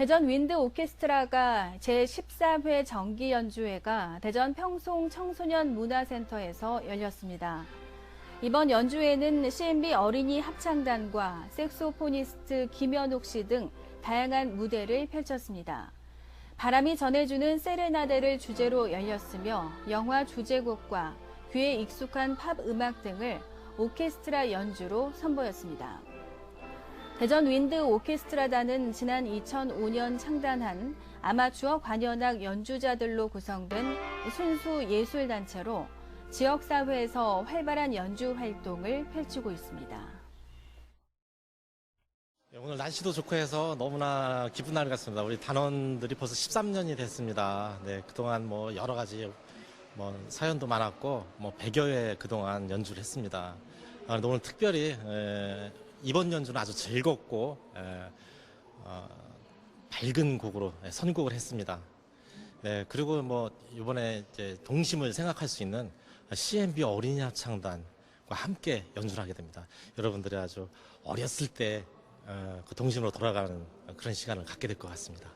대전 윈드 오케스트라가 제14회 정기 연주회가 대전 평송 청소년 문화센터에서 열렸습니다. 이번 연주회는 CNB 어린이 합창단과 색소포니스트 김현옥 씨 등 다양한 무대를 펼쳤습니다. 바람이 전해주는 세레나데를 주제로 열렸으며 영화 주제곡과 귀에 익숙한 팝 음악 등을 오케스트라 연주로 선보였습니다. 대전 윈드 오케스트라단은 지난 2005년 창단한 아마추어 관현악 연주자들로 구성된 순수 예술단체로 지역사회에서 활발한 연주 활동을 펼치고 있습니다. 네, 오늘 날씨도 좋고 해서 너무나 기쁜 날 같습니다. 우리 단원들이 벌써 13년이 됐습니다. 네, 그동안 뭐 여러 가지 뭐 사연도 많았고 뭐 100여 회 그동안 연주를 했습니다. 아, 오늘 특별히 에, 이번 연주는 아주 즐겁고 에, 어, 밝은 곡으로 예, 선곡을 했습니다. 네, 그리고 뭐 이번에 이제 동심을 생각할 수 있는 CNB 어린이 합창단과 함께 연주를 하게 됩니다. 여러분들이 아주 어렸을 때 어, 그 동심으로 돌아가는 그런 시간을 갖게 될 것 같습니다.